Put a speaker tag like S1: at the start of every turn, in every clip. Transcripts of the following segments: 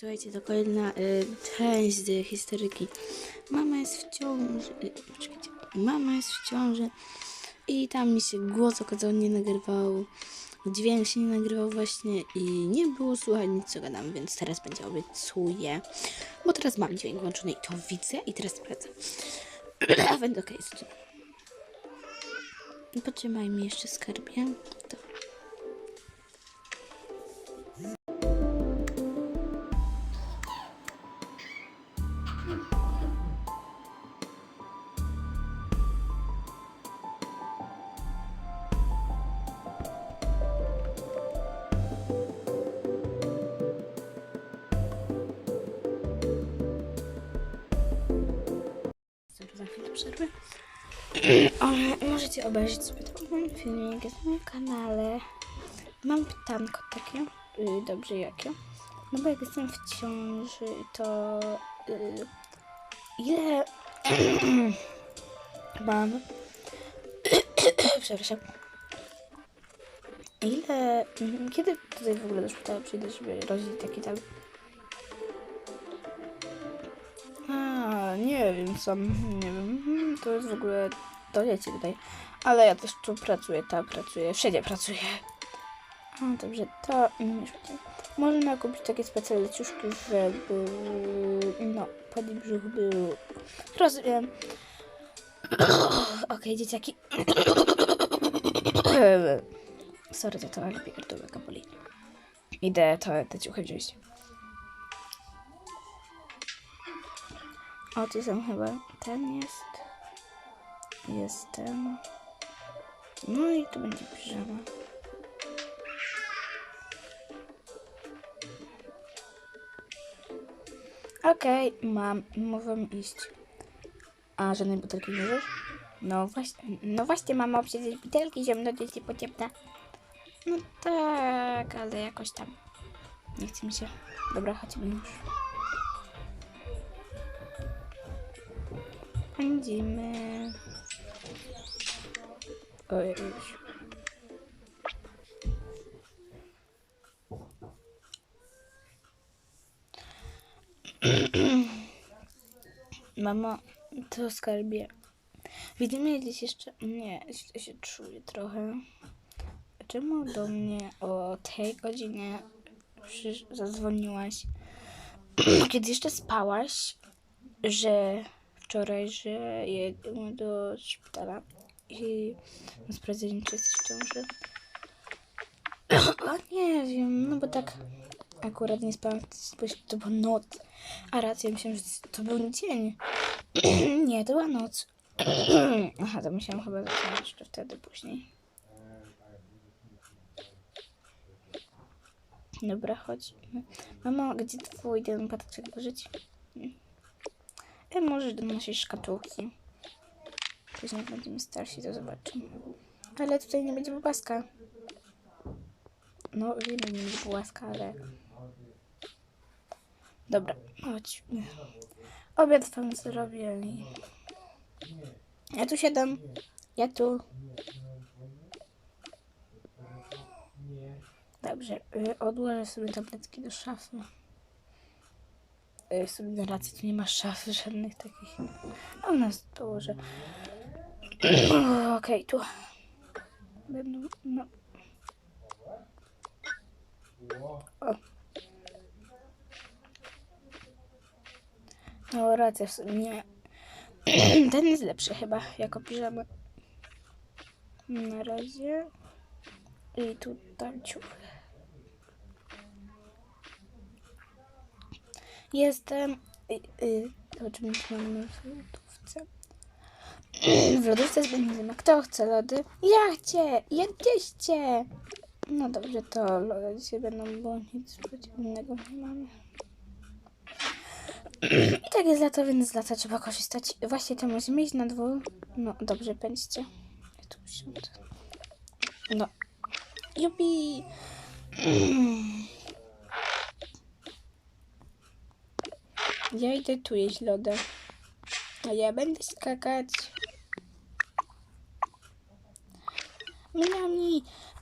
S1: słuchajcie, to kolejna y, część z historyki. Mama jest w ciąży. Y, poczekajcie. Mama jest w ciąży i tam mi się głos okazało nie nagrywał. Dźwięk się nie nagrywał właśnie i nie było słuchać nic co gadam, więc teraz będzie obiecuję. Bo teraz mam dźwięk włączony i to widzę i teraz sprawdzam. A będę okej tym. Potrzymaj mi jeszcze skarbie. Możecie obejrzeć sobie mój filmik na moim kanale. Mam pytanko takie. y, dobrze, jakie? No bo jak jestem w ciąży, to y, ile mam przepraszam ile mm, kiedy tutaj w ogóle do szpitala przyjdę, żeby rodzić taki tam a, nie wiem sam, nie wiem, to jest w ogóle, to wiecie tutaj, ale ja też tu pracuję, tam pracuję, wszędzie pracuję. A, dobrze, to nie szkodzi. Można kupić takie specjalne ciuszki, żeby, no, pod brzuch był, rozumiem. Okej, dzieciaki. Sorry za to, ale pierdolę boli. Idę to, te ciuchy wziąć. O, tu są chyba. Ten jest. Jest ten. No i tu będzie piżama. Okej, mam. Mogę iść. A, żadnej butelki nie wiesz? No właśnie, no właśnie, mama, przecież butelki zimno, dzieci pociepne. No tak, ale jakoś tam. Nie chce mi się. Dobra, chodźmy już. Pędzimy. Oj, już. Mamo, to skarbie. Widzimy gdzieś jeszcze. Nie, źle się czuję trochę. Czemu do mnie o tej godzinie zadzwoniłaś? Kiedy jeszcze spałaś, że wczoraj, że jedziemy do szpitala i sprawdzenie, czy jesteś w ciąży. A nie wiem, no bo tak akurat nie spałam, to była noc. A racja, myślałam, że to był dzień. nie, to była noc. Aha, to musiałam chyba zacząć jeszcze wtedy później. Dobra, chodźmy. Mamo, gdzie twój ten patyczek włożyć? E, możesz do naszej szkatułki. Później będziemy starsi, to zobaczymy. Ale tutaj nie będzie łaska. No, wiem, że nie będzie łaska, ale... Dobra, chodźmy. Obiad wam zrobię i... Ja tu siadam. Ja tu. Dobrze, y, odłożę sobie tabletki do szafy. Y, sobie na rację, tu nie ma szafy żadnych takich. A u nas położę. Okej, tu. Będą, no. O. No, racja w sumie. Ten jest lepszy chyba, jako piżama. Na razie. I tutaj ciuchy. Jestem. Y, y, zobaczymy, czy w lodówce. W lodówce jest benzyna. Kto chce lody? Ja chcę! Jedźcie! No dobrze, to lody dzisiaj będą, bo nic przeciwnego nie mamy. I tak jest lato, więc z lata trzeba korzystać. Właśnie to musimy iść na dwór. No dobrze, pędźcie. Ja tu usiądę. No. Jupi! Ja idę tu jeść lodę. A ja będę skakać.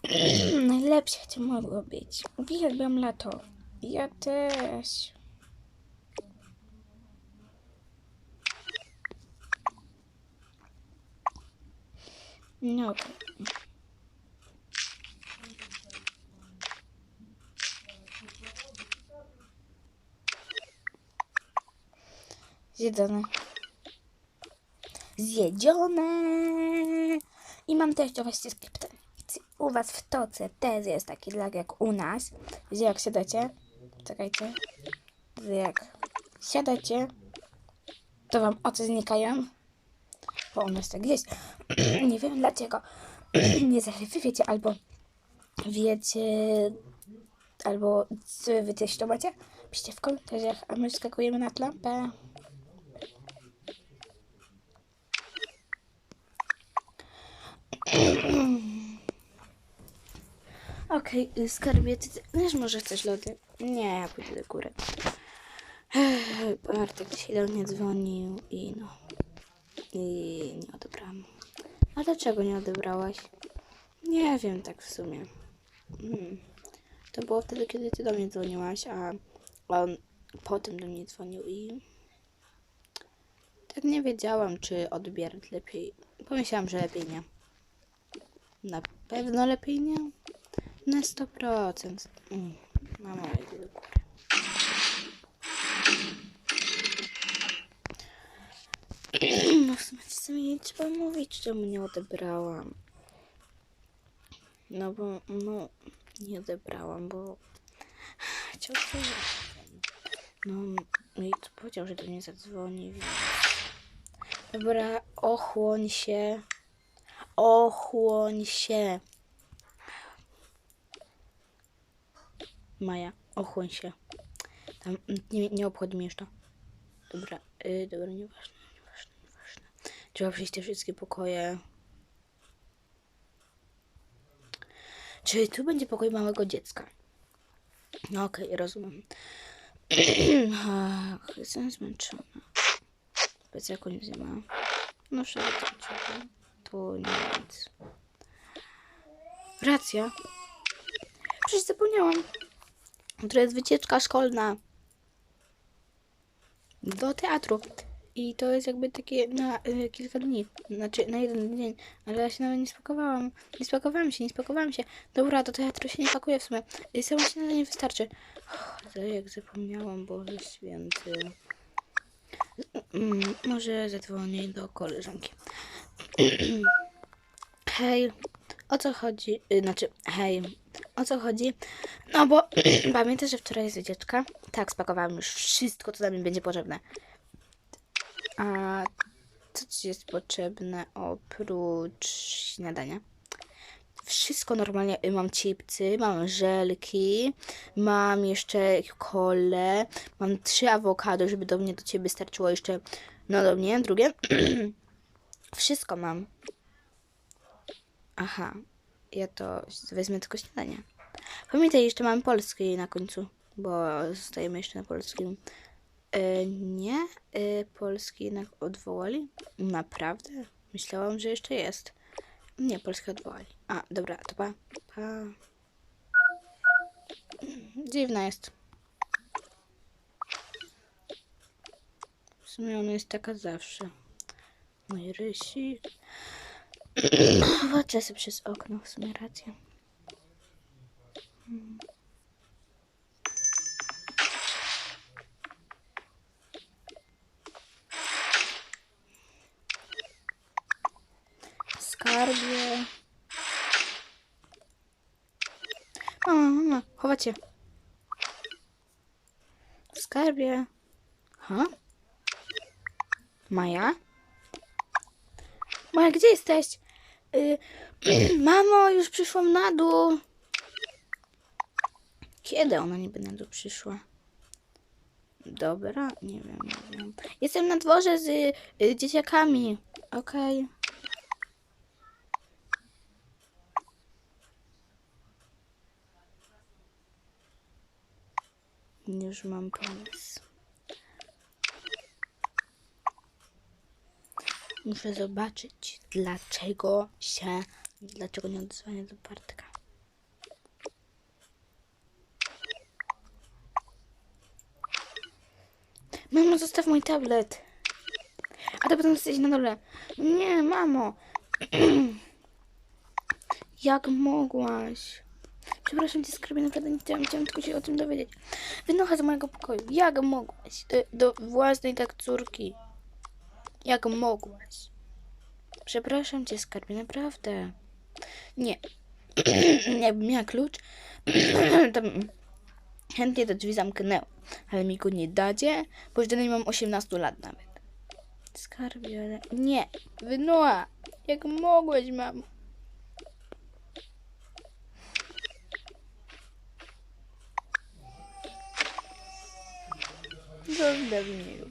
S1: Najlepsze, co mogło być. Uwielbiam lato. Ja też. No. Zjedzone. Zjedzone! I mam też do Was skrypta. U was w toce też jest taki lag jak u nas, gdzie jak siadacie, czekajcie, że jak siadacie, to wam oczy znikają, bo u nas tak jest. Nie wiem dlaczego. Nie wy wiecie, albo wiecie, albo wy też to macie? Piszcie w komentarzach, a my skakujemy na lampę. Okej, okay, skarbie, ty też może chcesz lody? Nie, ja pójdę do góry. Bartek dzisiaj do mnie dzwonił i no. I nie odebrałam. A dlaczego nie odebrałaś? Nie wiem, tak w sumie. Hmm. To było wtedy, kiedy ty do mnie dzwoniłaś, a on potem do mnie dzwonił i tak nie wiedziałam, czy odbierać lepiej. Pomyślałam, że lepiej nie. Na pewno lepiej nie. Na 100%. Mm. Mama idzie do góry. No w sumie w sumie nie trzeba mówić, czemu nie odebrałam. No bo, no, nie odebrałam, bo chciał No, no i to powiedział, że do mnie zadzwoni, więc... Dobra, ochłoń się. Ochłoń się. Maja, ochłoń się. Tam nie, nie obchodzi mnie to. Dobra, yy, dobra, nieważne, nieważne, nieważne. Trzeba przejść te wszystkie pokoje. Czy tu będzie pokój małego dziecka? No okej, okay, rozumiem. Ach, jestem zmęczona. Jako nic nie ma. No szedł Tu nic. Racja. Przecież zapomniałam. Jutro jest wycieczka szkolna do teatru. I to jest jakby takie na y, kilka dni, znaczy na jeden dzień, ale ja się nawet nie spakowałam. Nie spakowałam się, nie spakowałam się. Dobra, do teatru się nie pakuję w sumie. I samo się na nie wystarczy. Oh, jak zapomniałam, Boże Święty. Mm, może zadzwonię do koleżanki. Hej, o co chodzi? Y, znaczy, hej, o co chodzi? No bo pamiętasz, że wczoraj jest wycieczka? Tak, spakowałam już wszystko, co mnie będzie potrzebne. A co ci jest potrzebne oprócz śniadania? Wszystko normalnie. Mam chipsy, mam żelki, mam jeszcze kole, mam trzy awokado, żeby do mnie, do ciebie starczyło jeszcze, no do mnie, drugie. Wszystko mam. Aha, ja to wezmę tylko śniadanie. Pamiętaj, jeszcze mam polski na końcu, bo zostajemy jeszcze na polskim. E, nie, e, polski jednak odwołali? Naprawdę? Myślałam, że jeszcze jest. Nie, polski odwołali. A, dobra, to pa. pa. Dziwna jest. W sumie ona jest taka zawsze. Mój rysik. Patrzę sobie przez okno, w sumie rację. Skarbie. Mama, mama, chowacie. Skarbie. Ha? Maja? Maja, gdzie jesteś? Y Mamo, już przyszłam na dół. Kiedy ona niby na dół przyszła? Dobra, nie wiem, nie wiem. Jestem na dworze z y, dzieciakami. Okej. Okay. Już mam pomysł. Muszę zobaczyć, dlaczego się, dlaczego nie odzwania do Bartka. Mamo, zostaw mój tablet. A to potem jesteś na dole. Nie, mamo. Jak mogłaś? Przepraszam cię, skarbie, naprawdę nie chciałam, chciałam tylko się o tym dowiedzieć. Wynocha z mojego pokoju. Jak mogłaś? Do, do własnej tak córki. Jak mogłaś? Przepraszam cię, skarbie, naprawdę. Nie. Jakbym miała klucz, to chętnie te drzwi zamknęła. Ale mi go nie dacie, bo już do niej mam 18 lat nawet. Skarbie, ale... Nie. Wynocha. Jak mogłeś, mamo? Zostaw mnie.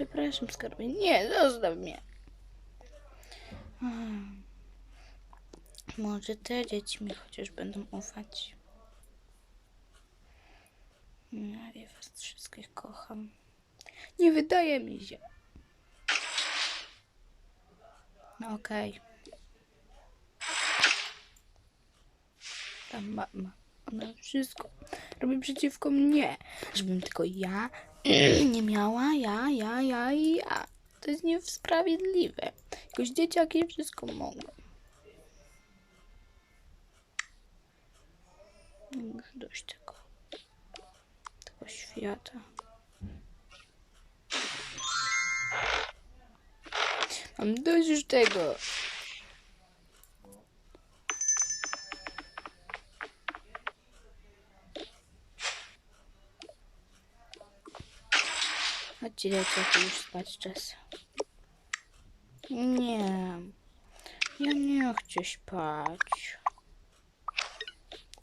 S1: Przepraszam, skarbie. Nie, zostaw mnie. Hmm. Może te dzieci mi chociaż będą ufać. Ja wie, was wszystkich kocham. Nie wydaje mi się. No okej. Ta mama, ona wszystko robi przeciwko mnie. Żebym tylko ja nie miała, ja, ja, ja ja. To jest niesprawiedliwe. Jakoś dzieciaki wszystko mogą. Już dość tego. Tego świata. Mam dość już tego. Chodźcie dzieciaki, już spać czas. Nie. Ja nie chcę spać.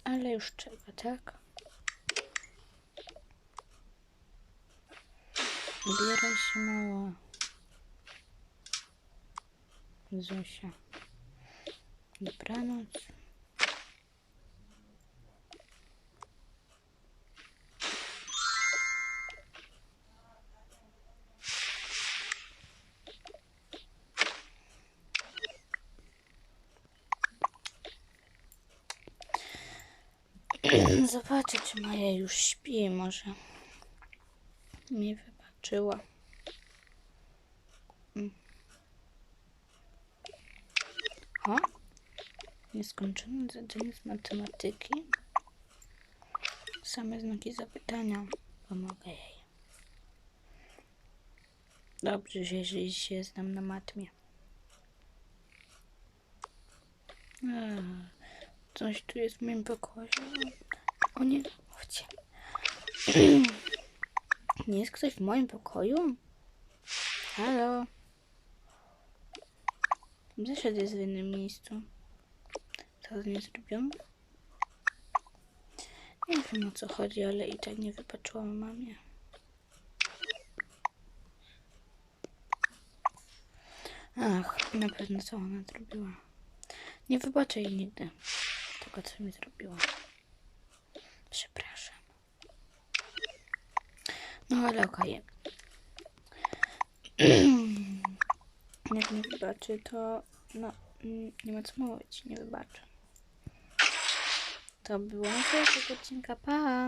S1: Ale już trzeba, tak? Ubieraj się mała. Zosia. Dobranoc. Zobaczę, czy Maja już śpi. Może mi wybaczyła. Mm. O, nieskończone zadanie z matematyki. Same znaki zapytania. Pomogę jej. Dobrze, że jeżeli się znam na matmie. Ech, Coś tu jest w moim pokoju. O nie, chodźcie. Nie jest ktoś w moim pokoju? Halo? Zeszedł jest w innym miejscu. Co z nim zrobią? Nie wiem o co chodzi, ale i tak nie wybaczyłam mamie. Ach, na pewno co ona zrobiła. Nie wybaczę jej nigdy tego, co mi zrobiła. Przepraszam. No ale okej. Jak nie wybaczy, to no, mm, nie ma co mówić, nie wybaczę. To było na tego odcinka. Pa!